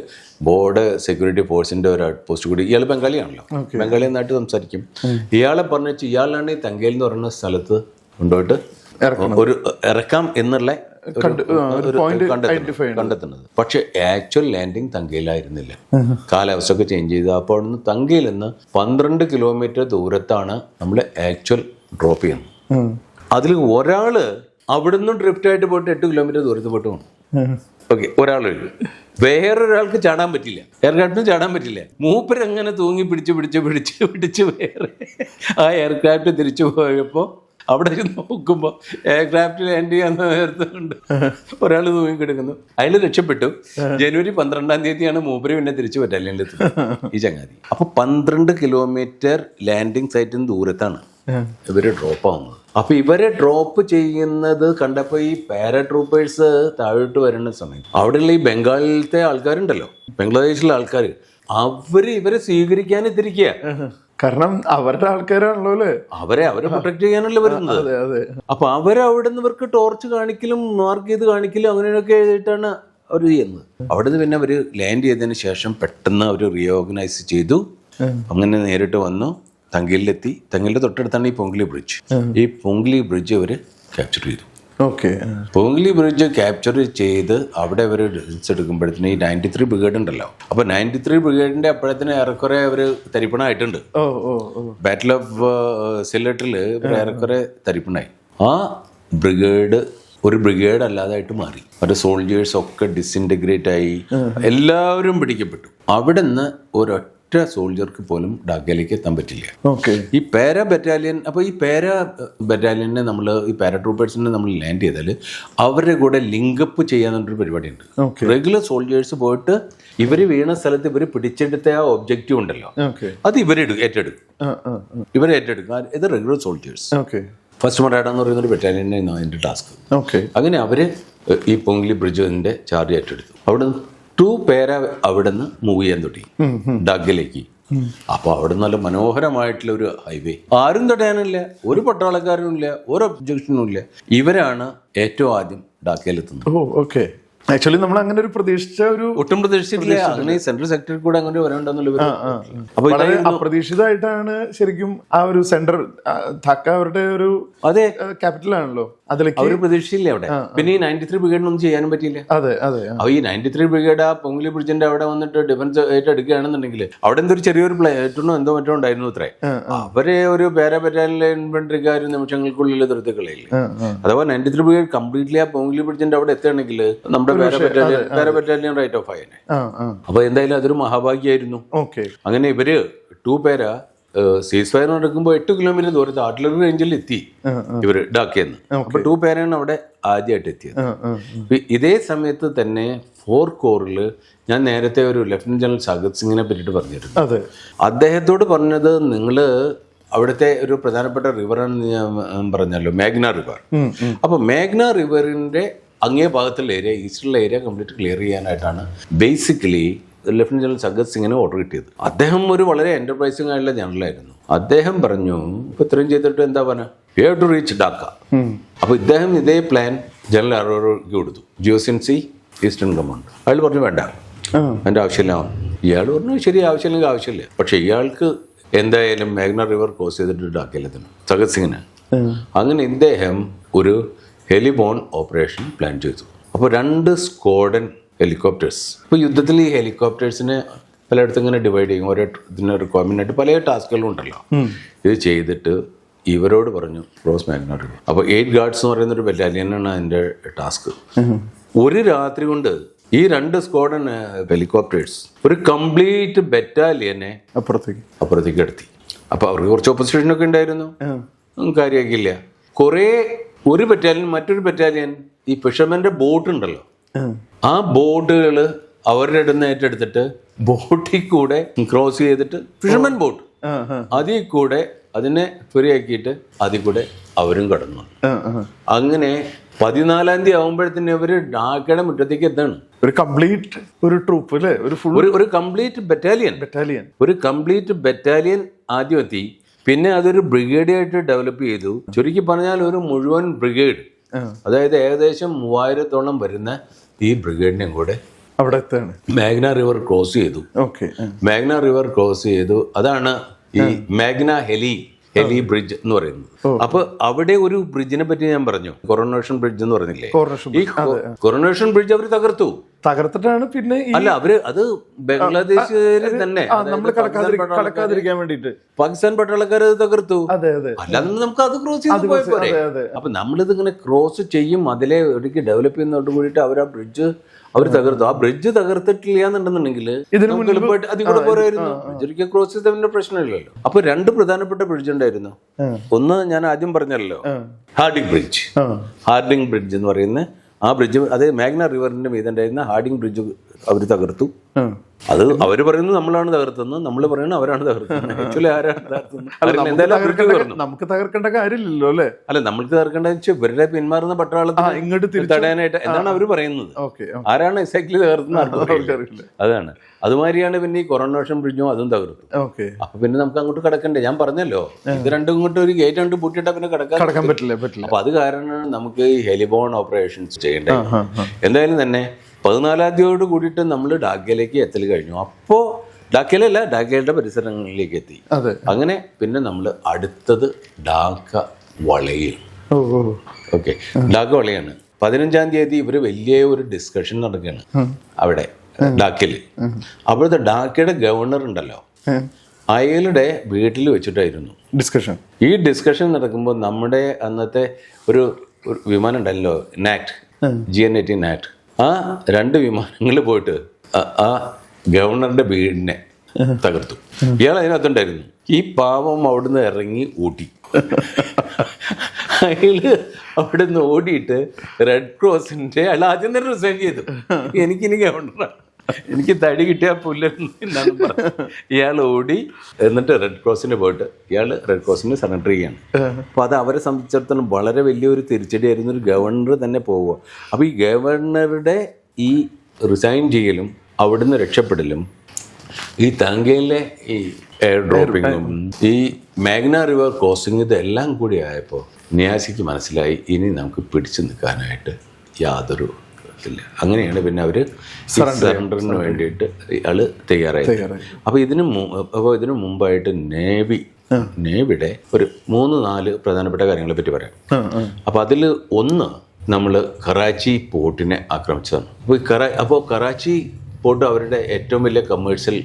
ബോർഡ് സെക്യൂരിറ്റി ഫോഴ്സിന്റെ ഒരു പോസ്റ്റ് കൂടി ഇയാൾ ബംഗാളിയാണല്ലോ. ബംഗാളി നന്നായിട്ട് സംസാരിക്കും. ഇയാളെ പറഞ്ഞു ഇയാളാണ് ഈ തങ്കയിൽ എന്ന് പറയുന്ന സ്ഥലത്ത് കൊണ്ടുപോയിട്ട് ഒരു ഇറക്കാം എന്നുള്ള കണ്ടെത്തുന്നത് പക്ഷെ ആക്ച്വൽ ലാൻഡിങ് തങ്കയിലായിരുന്നില്ല. കാലാവസ്ഥ ഒക്കെ ചേഞ്ച് ചെയ്ത് അപ്പോൾ അവിടുന്ന് തങ്കയിൽ നിന്ന് പന്ത്രണ്ട് കിലോമീറ്റർ ദൂരത്താണ് നമ്മൾ ആക്ച്വൽ ഡ്രോപ്പ് ചെയ്യുന്നത്. അതിൽ ഒരാൾ അവിടുന്ന് ഡ്രിഫ്റ്റ് ആയിട്ട് പോയിട്ട് എട്ട് കിലോമീറ്റർ ദൂരത്ത് പോയിട്ട് പോകണം. ഓക്കെ ഒരാളൊഴിഞ്ഞു വേറൊരാൾക്ക് ചാടാൻ പറ്റില്ല. എയർക്രാഫ്റ്റിന് ചാടാൻ പറ്റില്ല. മൂപ്പര് അങ്ങനെ തൂങ്ങി പിടിച്ച് പിടിച്ച് പിടിച്ച് പിടിച്ച് വേറെ ആ എയർക്രാഫ്റ്റ് തിരിച്ചു പോയപ്പോൾ അവിടെ നോക്കുമ്പോൾ എയർക്രാഫ്റ്റ് ലാൻഡ് ചെയ്യാൻ നേരത്തുണ്ട്. ഒരാൾ തൂങ്ങി കിടക്കുന്നു. അയാൾ രക്ഷപ്പെട്ടു. ജനുവരി പന്ത്രണ്ടാം തീയതിയാണ് മൂപ്പര് പിന്നെ തിരിച്ചു ബറ്റാലിയനിലെത്തുന്നത് ഈ ചങ്ങാതി. അപ്പൊ പന്ത്രണ്ട് കിലോമീറ്റർ ലാൻഡിങ് സൈറ്റിന് ദൂരത്താണ്. ഇവർ ഡ്രോപ്പ് ആവുന്നത്. അപ്പൊ ഇവരെ ഡ്രോപ്പ് ചെയ്യുന്നത് കണ്ടപ്പോ ഈ പാരാട്രൂപ്പേഴ്സ് താഴോട്ട് വരുന്ന സമയം. അവിടെയുള്ള ഈ ബംഗാളിലത്തെ ആൾക്കാരുണ്ടല്ലോ ബംഗ്ലാദേശിലെ ആൾക്കാർ അവർ ഇവരെ സ്വീകരിക്കാൻ എത്തിരിക്കുക കാരണം അവരുടെ ആൾക്കാരാണല്ലോ അല്ലേ? അവരെ അവരെ പ്രൊട്ടക്ട് ചെയ്യാനല്ലേ വരുന്നത്. അപ്പൊ അവരവിടെ നിന്ന് ഇവർക്ക് ടോർച്ച് കാണിക്കലും മാർക്ക് ചെയ്ത് കാണിക്കലും അങ്ങനെയൊക്കെ എഴുതിയിട്ടാണ് അവർ ചെയ്യുന്നത്. അവിടെ നിന്ന് പിന്നെ അവർ ലാൻഡ് ചെയ്തതിന് ശേഷം പെട്ടെന്ന് അവർ റീഓർഗനൈസ് ചെയ്തു. അങ്ങനെ നേരിട്ട് വന്നു. തങ്കലിലെത്തി തങ്കയിലെ തൊട്ടടുത്താണ് ഈ പൊങ്കിലി ബ്രിഡ്ജ്. ഈ പൊങ്കിലി ബ്രിഡ്ജ് അവർ ക്യാപ്ചർ ചെയ്തു. ഓക്കെ. പൊങ്കിലി ബ്രിഡ്ജ് ക്യാപ്ചർ ചെയ്ത് അവിടെ അവർ ഡിസ്റ്റൻസ് എടുക്കുമ്പോഴത്തേന് ഈ നയന്റി ത്രീ ബ്രിഗേഡ് ഉണ്ടല്ലോ. അപ്പൊ നയന്റി ത്രീ ബ്രിഗേഡിന്റെ അപ്പോഴത്തേന് ഏറെക്കുറെ അവർ തരിപ്പണായിട്ടുണ്ട്. ബാറ്റിൽ ഓഫ് സില്ലറ്റിൽ ഏറെക്കുറെ തരിപ്പണായി. ആ ബ്രിഗേഡ് ഒരു ബ്രിഗേഡ് അല്ലാതായിട്ട് മാറി. മറ്റേ സോൾജേഴ്സ് ഒക്കെ ഡിസിന്റഗ്രേറ്റ് ആയി. എല്ലാവരും പിടിക്കപ്പെട്ടു. അവിടെ നിന്ന് ഒരൊറ്റ സോൾജർക്ക് പോലും ഡാക്കയിലേക്ക് എത്താൻ പറ്റില്ല. ഓക്കെ. ഈ പാര ബറ്റാലിയൻ അപ്പോൾ ഈ പാര ബറ്റാലിയനെ നമ്മൾ ഈ പാരാട്രൂപ്പേഴ്സിനെ നമ്മൾ ലാൻഡ് ചെയ്താൽ അവരുടെ കൂടെ ലിങ്കപ്പ് ചെയ്യാന്നൊരു പരിപാടിയുണ്ട്. റെഗുലർ സോൾജേഴ്സ് പോയിട്ട് ഇവർ വീണ സ്ഥലത്ത് ഇവർ പിടിച്ചെടുത്ത ആ ഒബ്ജക്റ്റീവ് ഉണ്ടല്ലോ. അത് ഇവരെടു ഏറ്റെടുക്കും. ആ- ഇത് regular soldiers okay. First Maratha എന്ന് പറയുന്ന ഒരു ബറ്റാലിയനെ അതിന്റെ ടാസ്ക് ഓക്കെ. അങ്ങനെ അവർ ഈ പൊങ്കിലി ബ്രിഡ്ജിന്റെ ചാർജ് ഏറ്റെടുത്തു. അവിടെ ടു പേര അവിടുന്ന് മൂവ് ചെയ്യാൻ തുടങ്ങി ഡഗിലേക്ക് അപ്പൊ അവിടെ നല്ല മനോഹരമായിട്ടുള്ള ഒരു ഹൈവേ ആരും തടയാനില്ല. ഒരു പട്ടാളക്കാരും ഇല്ല ഒരു ഒബ്ജക്ഷനും ഇല്ല ഇവരാണ് ഏറ്റവും ആദ്യം ഡാക്കയിലെത്തുന്നത്. ഓ ഓക്കെ. ആക്ച്വലി നമ്മൾ അങ്ങനെ ഒരു പ്രതീക്ഷിച്ച ഒരു ഒട്ടും പ്രതീക്ഷിച്ചിട്ടില്ല. അങ്ങനെ സെൻട്രൽ സെക്ടറിൽ കൂടെ അങ്ങനെ വരണ്ടെന്നുള്ള അപ്പൊ വളരെ അപ്രതീക്ഷിതമായിട്ടാണ് ശരിക്കും ആ ഒരു സെൻട്രൽ ധാക്ക അവരുടെ ഒരു അതെ. ക്യാപിറ്റൽ ആണല്ലോ. അതിലേക്ക് അവർ പ്രതീക്ഷയില്ല അവിടെ? പിന്നെ ഈ നയന്റി ത്രീ ബ്രിഗേഡിനൊന്നും ചെയ്യാനും പറ്റിയില്ല? അതെ അതെ ആ. അപ്പൊ ഈ നയന്റി ത്രീ ബ്രിഗേഡ് ആ പൊങ്കിലി ബ്രിഡ്ജിന്റെ അവിടെ വന്നിട്ട് ഡിഫൻസ് ഏറ്റെടുക്കുകയാണെന്നുണ്ടെങ്കിൽ അവിടെ എന്തൊരു ഒരു ചെറിയൊരു പ്ലേറ്റണോ എന്തോ മറ്റോ ഉണ്ടായിരുന്നു അത്രേ. അവരെ ഒരു പേര ബറ്റാലിലെ ഇൻഫൻട്രിക്കാർ നിമിഷങ്ങൾക്കുള്ളിൽ നിർത്തി കളയില്ലേ. അഥവാ നയന്റി ത്രീ ബ്രിഗേഡ് കംപ്ലീറ്റ്ലി ആ പൊങ്കിലി ബ്രിഡ്ജിന്റെ അവിടെ എത്തുകയാണെങ്കിൽ നമ്മുടെ പേര പറ്റാലിയൻ പേര റൈറ്റ് ഓഫ് ആയനെ. അപ്പൊ എന്തായാലും അതൊരു മഹാഭാഗ്യമായിരുന്നു അങ്ങനെ ഇവർ ടു പേര സീസ് ഫയർ നടക്കുമ്പോൾ എട്ട് കിലോമീറ്റർ ദൂരത്ത് ആർട്ടിലറി റേഞ്ചിൽ എത്തി ഇവർ ഡാക്കിയെന്ന് അപ്പൊ ടു പേരാണ് അവിടെ ആദ്യമായിട്ട് എത്തിയത്. ഇതേ സമയത്ത് തന്നെ ഫോർ കോറിൽ ഞാൻ നേരത്തെ ഒരു ലഫ്റ്റനന്റ് ജനറൽ സഗത് സിംഗിനെ പറ്റിയിട്ട് പറഞ്ഞിരുന്നു. അദ്ദേഹത്തോട് പറഞ്ഞത് നിങ്ങൾ അവിടുത്തെ ഒരു പ്രധാനപ്പെട്ട റിവറാണ് ഞാൻ പറഞ്ഞല്ലോ മേഘ്ന റിവർ. അപ്പൊ മേഘ്ന റിവറിന്റെ അങ്ങേ ഭാഗത്തുള്ള ഏരിയ ഈസ്റ്റിലുള്ള ഏരിയ കംപ്ലീറ്റ് ക്ലിയർ ചെയ്യാനായിട്ടാണ് ബേസിക്കലി ലഫ്റ്റനന്റ് ജനറൽ സഗത് സിംഗിന് ഓർഡർ കിട്ടിയത്. അദ്ദേഹം ഒരു വളരെ എന്റർപ്രൈസിംഗ് ആയിട്ടുള്ള ജനറലായിരുന്നു അദ്ദേഹം പറഞ്ഞു ഇപ്പൊ ഇത്രയും ചെയ്തിട്ട് എന്താ പറഞ്ഞ? You to reach Dhaka. അപ്പോൾ ഇദ്ദേഹം ഇതേ പ്ലാൻ ജനറൽ അറോറയ്ക്ക് കൊടുത്തു. ജിയോസിൻസി ഈസ്റ്റേൺ കമാൻഡ് അയാൾ പറഞ്ഞു വേണ്ട. എന്റെ ആവശ്യമില്ല. ഇയാൾ പറഞ്ഞു ശരി ആവശ്യമില്ലെങ്കിൽ ആവശ്യമില്ല. പക്ഷെ ഇയാൾക്ക് എന്തായാലും മേഘ്ന റിവർ ക്രോസ് ചെയ്തിട്ട് ഡാക്കിലെത്തണം സഗത് സിംഗിന്. അങ്ങനെ ഇദ്ദേഹം ഒരു ഹെലിബോൺ ഓപ്പറേഷൻ പ്ലാൻ ചെയ്തു. അപ്പോൾ രണ്ട് സ്ക്വാഡൻ ഹെലികോപ്റ്റേഴ്സ്. ഇപ്പോൾ യുദ്ധത്തിൽ ഈ ഹെലികോപ്റ്റേഴ്സിനെ പലയിടത്തും ഇങ്ങനെ ഡിവൈഡ് ചെയ്യും. ഓരോ ഇതിന് റിക്വയർമെന്റ് ആയിട്ട് പല ടാസ്കുകളും ഉണ്ടല്ലോ. ഇത് ചെയ്തിട്ട് ഇവരോട് പറഞ്ഞു ക്രോസ് മാഗ്ന അപ്പോൾ എയ്റ്റ് ഗാർഡ്സ് എന്ന് പറയുന്ന ഒരു ബറ്റാലിയനാണ് അതിന്റെ ടാസ്ക് ഒരു രാത്രി കൊണ്ട് ഈ രണ്ട് സ്ക്വാഡൻ ഹെലികോപ്റ്റേഴ്സ് ഒരു കംപ്ലീറ്റ് ബെറ്റാലിയനെ അപ്പുറത്തേക്ക്. അപ്പുറത്തേക്ക് എടുത്തി. അപ്പോൾ അവർക്ക് കുറച്ച് ഓപ്പോസിഷനൊക്കെ ഉണ്ടായിരുന്നു. കാര്യമാക്കിയില്ല. കുറേ ഒരു ബറ്റാലിയൻ മറ്റൊരു ബറ്റാലിയൻ ഈ ഫിഷർമാന്റെ ബോട്ട് ഉണ്ടല്ലോ. ആ. ബോട്ടുകൾ അവരുടെ അടുന്ന് ഏറ്റെടുത്തിട്ട് ബോട്ടിൽ കൂടെ ക്രോസ് ചെയ്തിട്ട് ഫിഷർമൻ ബോട്ട്. അതിൽ കൂടെ അതിനെ ഫ്രീ ആക്കിയിട്ട് അതിൽ കൂടെ അവരും കടന്നു. അങ്ങനെ പതിനാലാം തീയതി ആകുമ്പോഴത്തേന് അവർ ഡാക്കയുടെ മുറ്റത്തേക്ക് എത്താണ്? ഒരു കംപ്ലീറ്റ് ഒരു ട്രൂപ്പ് അല്ലേ? ഒരു ഫുൾ ഒരു ഒരു കംപ്ലീറ്റ് ബറ്റാലിയൻ ബറ്റാലിയൻ ഒരു കംപ്ലീറ്റ് ബറ്റാലിയൻ ആദ്യം എത്തി. പിന്നെ അതൊരു ബ്രിഗേഡായിട്ട് ഡെവലപ്പ് ചെയ്തു. ചുരുക്കി പറഞ്ഞാൽ ഒരു മുഴുവൻ ബ്രിഗേഡ് അതായത് ഏകദേശം മൂവായിരത്തോളം വരുന്ന ഈ ബ്രിഗേഡിനെയും കൂടെ അവിടെ മേഘ്ന മാഗ്ന റിവർ ക്രോസ് ചെയ്തു. ഓക്കെ മാഗ്ന റിവർ ക്രോസ് ചെയ്തു. അതാണ് ഈ മാഗ്ന ഹെലി ഹെലി ബ്രിഡ്ജ് എന്ന് പറയുന്നത്. അപ്പൊ അവിടെ ഒരു ബ്രിഡ്ജിനെ പറ്റി ഞാൻ പറഞ്ഞു. കൊറോണേഷൻ ബ്രിഡ്ജ് എന്ന് പറഞ്ഞില്ലേ? ഈ കൊറോണേഷൻ ബ്രിഡ്ജ് അവർ തകർത്തു. തകർത്തിട്ടാണ് പിന്നെ അല്ല അവർ അത് ബംഗ്ലാദേശുകാര് തന്നെ. നമ്മൾ കടക്കാതിരിക്കാൻ വേണ്ടിട്ട് പാകിസ്ഥാൻ പട്ടാളക്കാർ അത് തകർത്തു. അതെ അതെ. അല്ലാതെ നമുക്ക് അത് ക്രോസ് ചെയ്ത് പോയ അതെ അപ്പൊ നമ്മളിത് ഇങ്ങനെ ക്രോസ് ചെയ്യും അതിലെ ഒരിക്കൽ ഡെവലപ്പ് ചെയ്യുന്നതോട് കൂടിയിട്ട് അവർ ആ ബ്രിഡ്ജ് അവർ തകർത്തു? ആ ബ്രിഡ്ജ് തകർത്തിട്ടില്ല എന്നുണ്ടെന്നുണ്ടെങ്കിൽ ഇതിനു എളുപ്പമായിട്ട് അതിൽ കൂടെ പോരായിരുന്നു. ക്രോസ് ചെയ്തതിന്റെ പ്രശ്നമില്ലല്ലോ. അപ്പൊ രണ്ട് പ്രധാനപ്പെട്ട ബ്രിഡ്ജ് ഉണ്ടായിരുന്നു. ഒന്ന് ഞാൻ ആദ്യം പറഞ്ഞല്ലോ. ഹാർഡിംഗ് ബ്രിഡ്ജ് ഹാർഡിംഗ് ബ്രിഡ്ജ് എന്ന് പറയുന്ന ആ ബ്രിഡ്ജ് അതായത് മാഗ്ന റിവറിന്റെ മീതുണ്ടായിരുന്ന ഹാർഡിംഗ് ബ്രിഡ്ജ് അവർ തകർത്തു. അത് അവർ പറയുന്നത് നമ്മളാണ് തകർത്തുന്നത് നമ്മൾ പറയുന്നത് അവരാണ് തകർത്തുന്നത് ആക്ച്വലി ആരാണ് തകർത്തുന്നത് തകർക്കേണ്ട- നമുക്ക് തകർക്കേണ്ട കാര്യമില്ലല്ലോ അല്ലേ? അല്ല നമ്മൾക്ക് തകർക്കേണ്ടത് വെച്ചാൽ ഇവരുടെ പിന്മാറുന്ന പട്ടാളത്തെ പട്ടാളത്തിൽ ഇങ്ങോട്ട് തടയാനായിട്ട് എന്നാണ് അവർ പറയുന്നത്? ആരാണ് എക്സാക്ട്ലി തകർത്തുന്നത് അതാണ്. അതുമാതിരിയാണ് പിന്നെ ഈ കൊറോണ വർഷം ബ്രിഡ്ജും അതും തകർത്തു. ഓക്കെ. അപ്പൊ പിന്നെ നമുക്ക് അങ്ങോട്ട് കിടക്കണ്ടേ? ഞാൻ പറഞ്ഞല്ലോ ഇത് രണ്ടും ഇങ്ങോട്ട് ഒരു ഗേറ്റ് കണ്ട് പൂട്ടിയിട്ടാ പിന്നെ കിടക്കാൻ പറ്റില്ല അപ്പൊ അത് കാരണമാണ് നമുക്ക് ഹെലിബോൺ ഓപ്പറേഷൻസ് ചെയ്യേണ്ടത്. എന്തായാലും തന്നെ പതിനാലാം തീയതിയോട് കൂടിയിട്ട് നമ്മൾ ഡാക്കയിലേക്ക് എത്തൽ കഴിഞ്ഞു. അപ്പോൾ ഡാക്കയിലല്ല ഡാക്കയുടെ പരിസരങ്ങളിലേക്ക് എത്തി. അതെ. അങ്ങനെ പിന്നെ നമ്മൾ അടുത്തത് ഡാക്ക വളയിൽ. ഓക്കെ. ഡാക്ക വളയാണ്. പതിനഞ്ചാം തീയതി ഇവർ വലിയ ഒരു ഡിസ്കഷൻ നടക്കുകയാണ് അവിടെ ഡാക്കയിൽ അവിടുത്തെ ഡാക്കയുടെ ഗവർണർ ഉണ്ടല്ലോ. അയാളുടെ വീട്ടിൽ വെച്ചിട്ടായിരുന്നു. ഡിസ്കഷൻ ഈ ഡിസ്കഷൻ നടക്കുമ്പോൾ നമ്മുടെ അന്നത്തെ ഒരു വിമാനം ഉണ്ടല്ലോ Gnat G N A T Gnat ആ രണ്ട് വിമാനങ്ങൾ പോയിട്ട് ആ- ഗവർണറുടെ വീടിനെ തകർത്തു. ഇയാൾ അതിനകത്തുണ്ടായിരുന്നു. ഈ പാവം അവിടുന്ന് ഇറങ്ങി ഊട്ടി. അയാൾ അവിടുന്ന് ഓടിയിട്ട് റെഡ് ക്രോസിന്റെ അയാൾ ആദ്യം തന്നെ റിസൈൻ ചെയ്തു. എനിക്കിനി ഗവർണറാണ്. എനിക്ക് തടി കിട്ടിയാൽ പറഞ്ഞത് ഇയാൾ ഓടി എന്നിട്ട് റെഡ് ക്രോസിന് പോയിട്ട് ഇയാൾ റെഡ് ക്രോസിന് സറണ്ടർ ചെയ്യാണ്. അപ്പോൾ അത് അവരെ സംബന്ധിച്ചിടത്തോളം വളരെ വലിയൊരു തിരിച്ചടിയായിരുന്നു. ഒരു ഗവർണർ തന്നെ പോവുക. അപ്പോൾ ഈ ഗവർണറുടെ ഈ റിസൈൻ ചെയ്യലും അവിടുന്ന് രക്ഷപ്പെടലും ഈ താങ്കയിലെ ഈ എയർ ഡ്രോപ്പിങ്ങും ഈ മാഗ്ന റിവർ ക്രോസിംഗ് ഇതെല്ലാം കൂടി ആയപ്പോൾ ന്യാസിക്ക് മനസ്സിലായി ഇനി നമുക്ക് പിടിച്ചു നിൽക്കാനായിട്ട് യാതൊരു ഇല്ല. അങ്ങനെയാണ് പിന്നെ അവർ സറണ്ടറിന് വേണ്ടിയിട്ട് ഇയാൾ തയ്യാറായി തയ്യാറായി. അപ്പോൾ ഇതിന് അപ്പോൾ ഇതിനു മുമ്പായിട്ട് നേവി നേവിയുടെ ഒരു മൂന്ന് നാല് പ്രധാനപ്പെട്ട കാര്യങ്ങളെ പറ്റി പറയാം. അപ്പോൾ അതിൽ ഒന്ന് നമ്മൾ കറാച്ചി പോർട്ടിനെ ആക്രമിച്ചതാണ്. അപ്പോൾ കറാ അപ്പോൾ കറാച്ചി പോർട്ട് അവരുടെ ഏറ്റവും വലിയ കമേഴ്ഷ്യൽ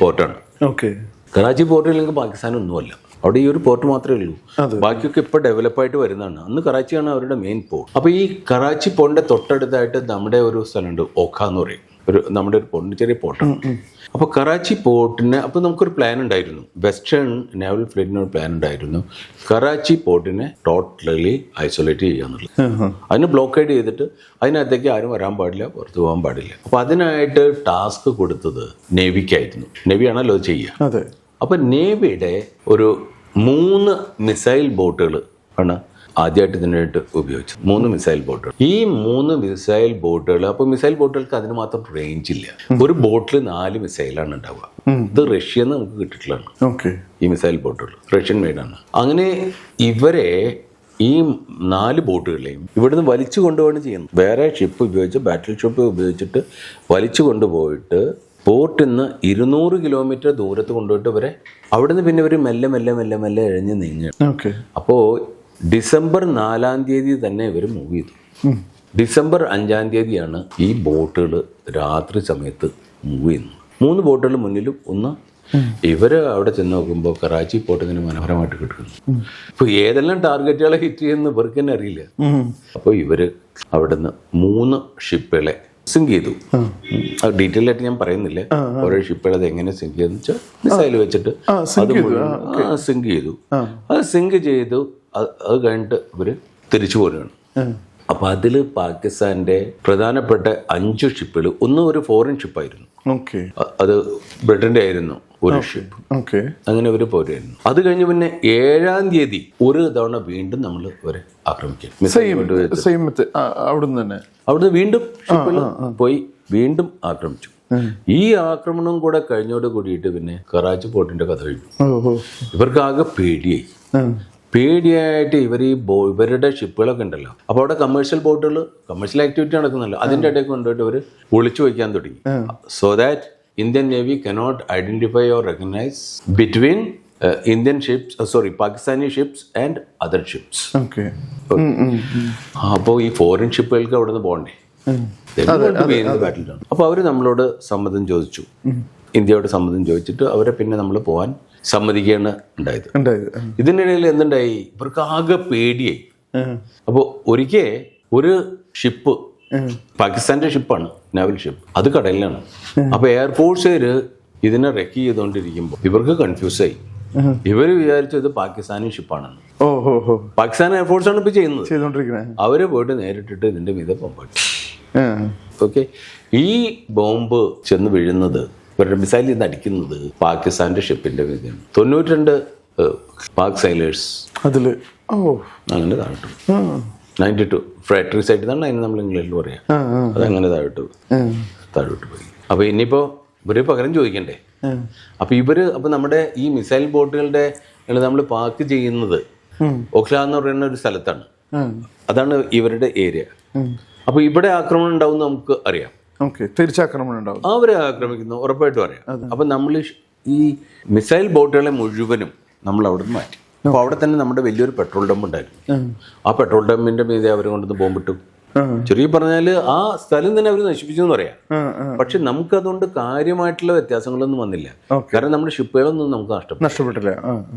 പോർട്ടാണ് ഓക്കെ. കറാച്ചി പോർട്ടില്ലെങ്കിൽ പാകിസ്ഥാൻ ഒന്നുമല്ല അവിടെ ഈ ഒരു പോർട്ട് മാത്രമേ ഉള്ളൂ. ബാക്കിയൊക്കെ ഇപ്പോൾ ഡെവലപ്പായിട്ട് വരുന്നതാണ്. അന്ന് കറാച്ചിയാണ് അവരുടെ മെയിൻ പോർട്ട് അപ്പോൾ ഈ കറാച്ചി പോർട്ടിന്റെ തൊട്ടടുത്തായിട്ട് നമ്മുടെ ഒരു സ്ഥലമുണ്ട് ഓഖ എന്ന് പറയും. ഒരു നമ്മുടെ ഒരു ചെറിയ പോർട്ടാണ് അപ്പോൾ കറാച്ചി പോർട്ടിന് അപ്പോൾ നമുക്കൊരു പ്ലാൻ ഉണ്ടായിരുന്നു. വെസ്റ്റേൺ നേവൽ ഫ്ലീറ്റിന് ഒരു പ്ലാൻ ഉണ്ടായിരുന്നു. കറാച്ചി പോർട്ടിനെ ടോട്ടലി ഐസൊലേറ്റ് ചെയ്യുക എന്നുള്ളത്. അതിന് ബ്ലോക്കേഡ് ചെയ്തിട്ട് അതിനകത്തേക്ക് ആരും വരാൻ പാടില്ല പുറത്തു പോകാൻ പാടില്ല. അപ്പോൾ അതിനായിട്ട് ടാസ്ക് കൊടുത്തത് നേവിക്കായിരുന്നു നേവിയാണല്ലോ അത് ചെയ്യുക. അതെ. അപ്പം നേവിയുടെ ഒരു മൂന്ന് മിസൈൽ ബോട്ടുകൾ ആണ് ആദ്യമായിട്ട് ഇതിനായിട്ട് ഉപയോഗിച്ചത്. മൂന്ന് മിസൈൽ ബോട്ടുകൾ. ഈ മൂന്ന് മിസൈൽ ബോട്ടുകൾ അപ്പോൾ മിസൈൽ ബോട്ടുകൾക്ക് അതിന് മാത്രം റേഞ്ച് ഇല്ല. ഒരു ബോട്ടിൽ നാല് മിസൈലാണ് ഉണ്ടാവുക. ഇത് റഷ്യന്ന് നമുക്ക് കിട്ടിയിട്ടുള്ളതാണ്. ഓക്കെ. ഈ മിസൈൽ ബോട്ടുകൾ റഷ്യൻ മെയ്ഡാണ്. അങ്ങനെ ഇവരെ ഈ നാല് ബോട്ടുകളെയും ഇവിടുന്ന് വലിച്ചു കൊണ്ടുപോവാണ് ചെയ്യുന്നത്. വേറെ ഷിപ്പ് ഉപയോഗിച്ച് ബാറ്റിൽ ഷിപ്പ് ഉപയോഗിച്ചിട്ട് വലിച്ചു കൊണ്ടുപോയിട്ട് പോർട്ടിൽ നിന്ന് ഇരുന്നൂറ് കിലോമീറ്റർ ദൂരത്ത് കൊണ്ടുപോയിട്ട് ഇവരെ അവിടുന്ന് പിന്നെ ഇവർ മെല്ലെ മെല്ലെ മെല്ലെ മെല്ലെ എഴിഞ്ഞ് നീങ്ങി. ഓക്കെ. അപ്പോൾ ഡിസംബർ നാലാം തീയതി തന്നെ ഇവർ മൂവ് ചെയ്തു. ഡിസംബർ അഞ്ചാം തീയതിയാണ് ഈ ബോട്ടുകൾ രാത്രി സമയത്ത് മൂവ് ചെയ്യുന്നത്. മൂന്ന് ബോട്ടുകൾ മുന്നിലും ഒന്ന് ഇവർ അവിടെ ചെന്ന് നോക്കുമ്പോൾ കറാച്ചി പോർട്ട് ഇങ്ങനെ മനോഹരമായിട്ട് കിട്ടുന്നു അപ്പോൾ ഏതെല്ലാം ടാർഗറ്റുകളെ ഹിറ്റ് ചെയ്യുന്ന ഇവർക്ക് തന്നെ അറിയില്ല. അപ്പോൾ ഇവർ അവിടുന്ന് മൂന്ന് ഷിപ്പുകളെ സിങ്ക് ചെയ്തു. അത് ഡീറ്റെയിൽ ആയിട്ട് ഞാൻ പറയുന്നില്ല. ഓരോ ഷിപ്പുകൾ അത് എങ്ങനെ സിങ്ക് ചെയ്തെന്ന് വെച്ചാൽ മിസൈൽ വെച്ചിട്ട് അത് സിങ്ക് ചെയ്തു. അത് സിങ്ക് ചെയ്തു. അത് കഴിഞ്ഞിട്ട് ഇവർ തിരിച്ചു പോരുകയാണ് അപ്പോൾ അതിൽ പാകിസ്ഥാന്റെ പ്രധാനപ്പെട്ട അഞ്ച് ഷിപ്പുകൾ ഒന്നും ഒരു ഫോറിൻ ഷിപ്പായിരുന്നു അത് ബ്രിട്ടന്റെ ആയിരുന്നു ഒരു ഷിപ്പ് ഓക്കെ. അങ്ങനെ ഒരു പോരായിരുന്നു. അത് കഴിഞ്ഞ് പിന്നെ ഏഴാം തീയതി ഒരു തവണ വീണ്ടും നമ്മൾ അവരെ ആക്രമിക്കും. അവിടുന്ന് തന്നെ. അവിടുന്ന് വീണ്ടും ഷിപ്പിൽ പോയി വീണ്ടും ആക്രമിച്ചു. ഈ ആക്രമണം കൂടെ കഴിഞ്ഞോട് കൂടിയിട്ട് പിന്നെ കറാച്ചി പോർട്ടിന്റെ കഥ കഴിഞ്ഞു. ഇവർക്കാകെ ഓ ഇവർക്ക് ആകെ പേടിയായി പേടിയായിട്ട് ഇവർ ഈ ബോ ഇവരുടെ ഷിപ്പുകളൊക്കെ ഉണ്ടല്ലോ. അപ്പോൾ അവിടെ കമേഴ്ഷ്യൽ ബോട്ടുകൾ കമേഴ്ഷ്യൽ ആക്ടിവിറ്റി നടക്കുന്നല്ലോ അതിന്റെ ഇടയ്ക്ക് കൊണ്ടുപോയിട്ട് അവർ ഒളിച്ചു വയ്ക്കാൻ തുടങ്ങി. So that Indian Navy cannot identify or recognise between Indian ships sorry Pakistani ships and other ships അപ്പോ അപ്പോൾ ഈ ഫോറിൻ ഷിപ്പുകൾക്ക് അവിടെ നിന്ന് പോകണ്ടേ അപ്പോൾ അവർ നമ്മളോട് സമ്മതം ചോദിച്ചു. ഇന്ത്യയോട് സമ്മതം ചോദിച്ചിട്ട് അവരെ പിന്നെ നമ്മൾ പോകാൻ സമ്മതിക്കുകയാണ് ഉണ്ടായത്. ഉണ്ടായത്. ഇതിനിടയിൽ എന്തുണ്ടായി? ഇവർക്ക് ആകെ പേടിയായി അപ്പോൾ ഒരിക്കൽ ഒരു ഷിപ്പ് പാകിസ്ഥാന്റെ ഷിപ്പാണ് നാവൽ ഷിപ്പ് അത് കടലിലാണ്. അപ്പോൾ എയർഫോഴ്സുകാർ ഇതിനെ റെക്കി ചെയ്തുകൊണ്ടിരിക്കുമ്പോൾ ഇവർക്ക് കൺഫ്യൂസായി ഇവർ വിചാരിച്ചു ഇത് പാകിസ്ഥാനി ഷിപ്പാണെന്ന് പാകിസ്ഥാൻ എയർഫോഴ്സ് ആണ് ഇപ്പൊ ചെയ്യുന്നത്. അവർ പോയിട്ട് നേരിട്ടിട്ട് ഇതിന്റെ മീതെ ബോംബിട്ടു ഓക്കെ ഈ ബോംബ് ചെന്ന് വീഴുന്നത് ഇവരുടെ മിസൈലിൽ നിന്ന് അടിക്കുന്നത് പാകിസ്ഥാന്റെ ഷിപ്പിന്റെ മീതെയാണ് തൊണ്ണൂറ്റി രണ്ട് പാക് സൈലേഴ്സ്. അതിൽ? ഓ അങ്ങനെ താഴ്ത്തു. Ninety to. ഫ്രാക്ടറി സൈഡിൽ എന്നാണ് അതിന് നമ്മൾ ഇംഗ്ലണ്ടിൽ പറയാം. അതങ്ങനെ താഴോട്ട് താഴോട്ട് പോയി. അപ്പോൾ ഇനിയിപ്പോൾ ഇവർ പകരം ചോദിക്കണ്ടേ? അപ്പോൾ ഇവർ അപ്പോൾ നമ്മുടെ ഈ മിസൈൽ ബോട്ടുകളുടെ നമ്മൾ പാക്ക് ചെയ്യുന്നത് ഒഖ്ല എന്ന് പറയുന്ന ഒരു സ്ഥലത്താണ്. അതാണ് ഇവരുടെ ഏരിയ. അപ്പോൾ ഇവിടെ ആക്രമണം ഉണ്ടാവും നമുക്ക് അറിയാം. തിരിച്ചാക്രമണം ഉണ്ടാവും അവരെ ആക്രമിക്കുന്നു ഉറപ്പായിട്ട് പറയാം അപ്പം നമ്മൾ ഈ മിസൈൽ ബോട്ടുകളെ മുഴുവനും നമ്മൾ അവിടെ നിന്ന് മാറ്റി അപ്പോൾ അവിടെ തന്നെ നമ്മുടെ വലിയൊരു പെട്രോൾ ഡംപ് ഉണ്ടായിരുന്നു. ആ. പെട്രോൾ ഡമ്പിന്റെ മീതെ അവർ കൊണ്ടുവന്ന് ബോംബിട്ടു. ചെറിയ പറഞ്ഞാൽ ആ സ്ഥലം തന്നെ അവർ നശിപ്പിച്ചു എന്ന് പറയാം. പക്ഷെ നമുക്ക് അതുകൊണ്ട് കാര്യമായിട്ടുള്ള വ്യത്യാസങ്ങളൊന്നും വന്നില്ല. കാരണം നമ്മുടെ ഷിപ്പുകളൊന്നും നമുക്ക് നഷ്ടപ്പെട്ടു. നഷ്ടപ്പെട്ടില്ല.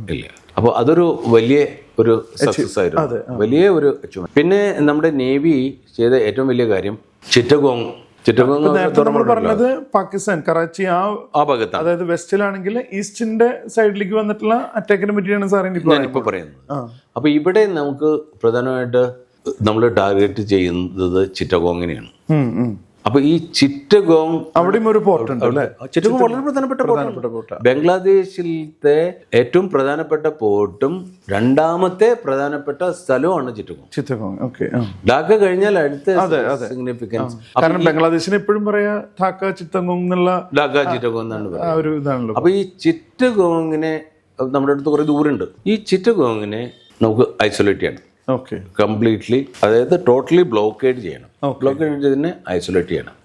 ഇല്ല. അപ്പോൾ അതൊരു വലിയ ഒരു സക്സസ് ആയിരുന്നു. വലിയ ഒരു. പിന്നെ നമ്മുടെ നേവി ചെയ്ത ഏറ്റവും വലിയ കാര്യം ചിറ്റഗോങ് നേരത്തെ നമ്മൾ പറഞ്ഞത് പാകിസ്ഥാൻ കറാച്ചി ആ ആ ഭാഗത്താണ്. അതായത് വെസ്റ്റിലാണെങ്കിൽ ഈസ്റ്റിന്റെ സൈഡിലേക്ക് വന്നിട്ടുള്ള അറ്റാക്കിനെ പറ്റിയാണ് സാറിന് ഞാനിപ്പോൾ പറയുന്നത്. അപ്പൊ ഇവിടെ നമുക്ക് പ്രധാനമായിട്ട് നമ്മൾ ടാർഗറ്റ് ചെയ്യുന്നത് ചിറ്റഗോങ്ങിനെയാണ്. അപ്പോൾ ഈ ചിറ്റഗോങ് അവിടെയും ഒരു പോർട്ട് ഉണ്ട് അല്ലേ? ചിറ്റഗോങ് വളരെ പ്രധാനപ്പെട്ട പ്രധാനപ്പെട്ട പോർട്ട് ബംഗ്ലാദേശിലത്തെ ഏറ്റവും പ്രധാനപ്പെട്ട പോർട്ടും രണ്ടാമത്തെ പ്രധാനപ്പെട്ട സ്ഥലവുമാണ് ചിറ്റഗോങ്. ചിറ്റഗോങ് ഓക്കെ ഡാക്ക കഴിഞ്ഞാൽ അടുത്ത സിഗ്നിഫിക്കൻസ് കാരണം ബംഗ്ലാദേശിന് എപ്പോഴും പറയാ ധാക്ക ചിറ്റഗോങ് എന്നുള്ള ഡാക്ക ചിറ്റഗോങ് എന്നാണ് പറയുന്നത്. അപ്പൊ ഈ ചിറ്റഗോങ്ങിനെ നമ്മുടെ അടുത്ത് കുറെ ദൂരമുണ്ട് ഈ ചിറ്റഗോങ്ങിനെ നമുക്ക് ഐസൊലേറ്റ് ചെയ്യണം ഓക്കെ. കംപ്ലീറ്റ്ലി അതായത് ടോട്ടലി ബ്ലോക്കേഡ് ചെയ്യണം. ബ്ലോക്കേഡ് ചെയ്തതിനെ ഐസൊലേറ്റ് ചെയ്യണം.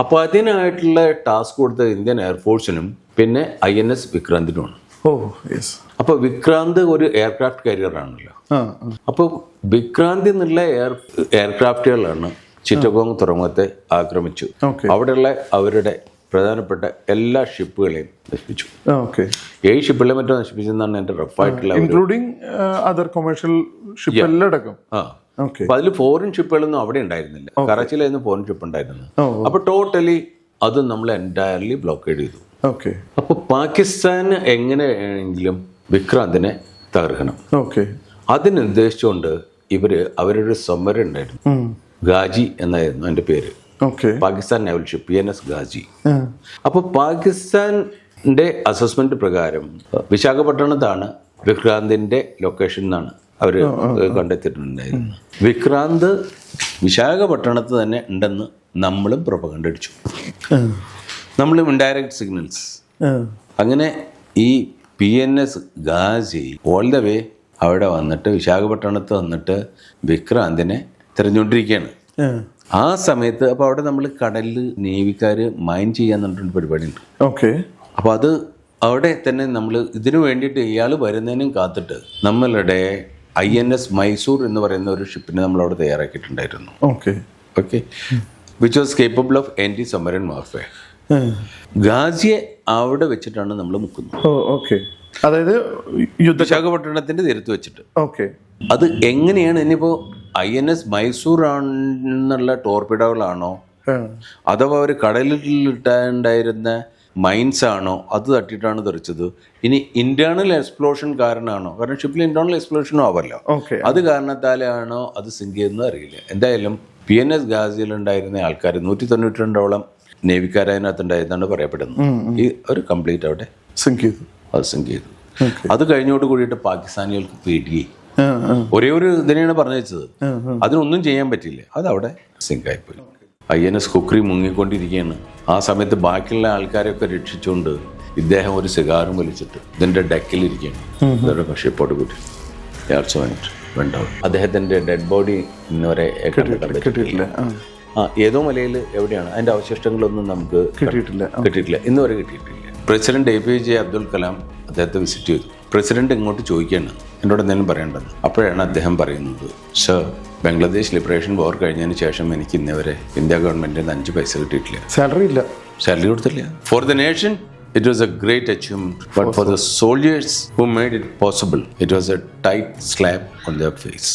അപ്പോൾ അതിനായിട്ടുള്ള ടാസ്ക് കൊടുത്ത ഇന്ത്യൻ എയർഫോഴ്സിനും പിന്നെ ഐ എൻ എസ് വിക്രാന്തിനുമാണ്. ഓ യെസ് അപ്പോൾ വിക്രാന്ത് ഒരു എയർക്രാഫ്റ്റ് കരിയർ ആണല്ലോ. അപ്പോൾ വിക്രാന്തി എന്നുള്ള എയർ എയർക്രാഫ്റ്റുകളാണ് ചിറ്റഗോങ് തുറമുഖത്തെ ആക്രമിച്ചു. അവിടെയുള്ള അവരുടെ പ്രധാനപ്പെട്ട എല്ലാ ഷിപ്പുകളെയും നശിപ്പിച്ചു. ഓക്കെ. ഏഴ് ഷിപ്പുകളെ മറ്റോ നശിപ്പിച്ചെന്നാണ് എന്റെ റഫായിട്ടുള്ള ഇൻക്ലൂഡിംഗ് അതർ കൊമേഴ്ഷ്യൽ ഷിപ്പ് എല്ലാം അടക്കം ആ. ഓക്കെ. അപ്പൊ അതിൽ ഫോറിൻ ഷിപ്പുകളൊന്നും അവിടെ ഉണ്ടായിരുന്നില്ല. കറാച്ചിയിലായിരുന്നു ഫോറിൻ ഷിപ്പ് ഉണ്ടായിരുന്നത്. ഓ, അപ്പൊ ടോട്ടലി അത് നമ്മൾ എന്റയർലി ബ്ലോക്കേഡ് ചെയ്തു ഓക്കെ. അപ്പൊ പാകിസ്ഥാൻ എങ്ങനെയെങ്കിലും വിക്രാന്തിനെ തകർക്കണം. ഓക്കെ. അതിനുദ്ദേശിച്ചുകൊണ്ട് ഇവർ അവരുടെ സമരം ഉണ്ടായിരുന്നു. ഗാജി എന്നായിരുന്നു എന്റെ പേര്. Pakistan naval ship P N S Ghazi അപ്പോൾ പാകിസ്ഥാന്റെ അസസ്മെന്റ് പ്രകാരം വിശാഖപട്ടണത്താണ് വിക്രാന്തിന്റെ ലൊക്കേഷൻ എന്നാണ് അവർ കണ്ടെത്തിയിട്ടുണ്ടായിരുന്നത്. വിക്രാന്ത് വിശാഖപട്ടണത്ത് തന്നെ ഉണ്ടെന്ന് നമ്മളും പ്രൊപ്പകണ്ടടിച്ചു നമ്മളും ഇൻഡയറക്റ്റ് സിഗ്നൽസ് അങ്ങനെ ഈ P N S Ghazi all the way അവിടെ വന്നിട്ട് വിശാഖപട്ടണത്ത് വന്നിട്ട് വിക്രാന്തിനെ തിരഞ്ഞുകൊണ്ടിരിക്കുകയാണ്. ആ സമയത്ത് അപ്പോൾ അവിടെ നമ്മൾ കടലിൽ നേവിക്കാർ മൈൻ ചെയ്യാൻ പറഞ്ഞിട്ടൊരു പരിപാടിയുണ്ട്. ഓക്കെ അപ്പോൾ അത് അവിടെ തന്നെ നമ്മൾ ഇതിനു വേണ്ടിയിട്ട് ഇയാൾ വരുന്നതിനും കാത്തിട്ട് നമ്മളുടെ ഐ എൻ എസ് മൈസൂർ എന്ന് പറയുന്ന ഒരു ഷിപ്പിനെ നമ്മൾ അവിടെ തയ്യാറാക്കിയിട്ടുണ്ടായിരുന്നു. Okay okay which was capable of anti submarine warfare ഗാസിയെ അവിടെ വെച്ചിട്ടാണ് നമ്മൾ മുക്കുന്നത്. ഓക്കെ അതായത് യുദ്ധ വിശാഖപട്ടണത്തിന്റെ തീരത്ത് വെച്ചിട്ട്. ഓക്കെ അത് എങ്ങനെയാണ് ഇനിയിപ്പോ ഐ എൻ എസ് മൈസൂർ ആണെന്നുള്ള ടോർപിഡോകളാണോ അഥവാ അവർ കടലിൽ ഇട്ടാണ്ടായിരുന്ന മൈൻസ് ആണോ അത് തട്ടിയിട്ടാണ് തെറിച്ചത്. ഇനി ഇന്റേണൽ എക്സ്പ്ലോഷൻ കാരണമാണോ കാരണം ഷിപ്പിൽ ഇന്റേണൽ എക്സ്പ്ലോഷനും ആവല്ലോ. അത് കാരണത്താലാണോ അത് സിങ്ക് ചെയ്യുന്നത് അറിയില്ല. എന്തായാലും പി എൻ എസ് ഗാസിയിൽ ഉണ്ടായിരുന്ന ആൾക്കാർ നൂറ്റി തൊണ്ണൂറ്റി രണ്ടോളം നേവിക്കാരതിനകത്തുണ്ടായിരുന്നാണ് പറയപ്പെടുന്നത് ഈ ഒരു കംപ്ലീറ്റ് അവിടെ സിങ്ക് ചെയ്തു. അത് സിങ്ക് ചെയ്തു. അത് കഴിഞ്ഞോട് കൂടിയിട്ട് പാകിസ്ഥാനികൾക്ക് പേടിയായി. ഒരേ ഒരു ഇതിനെയാണ് പറഞ്ഞു വെച്ചത് അതിനൊന്നും ചെയ്യാൻ പറ്റില്ല. അതവിടെ സിങ്ക് ആയിപ്പോയി ഐ എൻ എസ് കുക്രി മുങ്ങിക്കൊണ്ടിരിക്കുകയാണ്. ആ സമയത്ത് ബാക്കിയുള്ള ആൾക്കാരെയൊക്കെ രക്ഷിച്ചുകൊണ്ട് ഇദ്ദേഹം ഒരു സിഗാറും വലിച്ചിട്ട് ഇതിന്റെ ഡെക്കിലിരിക്കുകയാണ്. ഇവരുടെ ഷിപ്പോട്ട് കൂട്ടി. വെണ്ടാവും അദ്ദേഹത്തിന്റെ ഡെഡ് ബോഡി ഇന്നുവരെ കിട്ടിയിട്ടില്ല ആ, ഏതോ മലയിൽ എവിടെയാണ്? അതിന്റെ അവശിഷ്ടങ്ങളൊന്നും നമുക്ക് കിട്ടിയിട്ടില്ല കിട്ടിയിട്ടില്ല. ഇന്നുവരെ കിട്ടിയിട്ടില്ല. President A P J Abdul Kalam അദ്ദേഹത്തെ വിസിറ്റ് ചെയ്തു. പ്രസിഡന്റ് ഇങ്ങോട്ട് ചോദിക്കുകയാണ്. എന്നോട് എന്തെങ്കിലും പറയേണ്ടത്? അപ്പോഴാണ് അദ്ദേഹം പറയുന്നത് സർ ബംഗ്ലാദേശ് ലിബറേഷൻ വാർ കഴിഞ്ഞതിന് ശേഷം എനിക്ക് ഇന്നേവരെ ഇന്ത്യ ഗവൺമെന്റിൽ നിന്ന് അഞ്ച് പൈസ കിട്ടിയിട്ടില്ല. സാലറി ഇല്ല. സാലറി കൊടുത്തില്ല for the nation it was a great achievement but for the soldiers who made it possible it was a tight slap on the face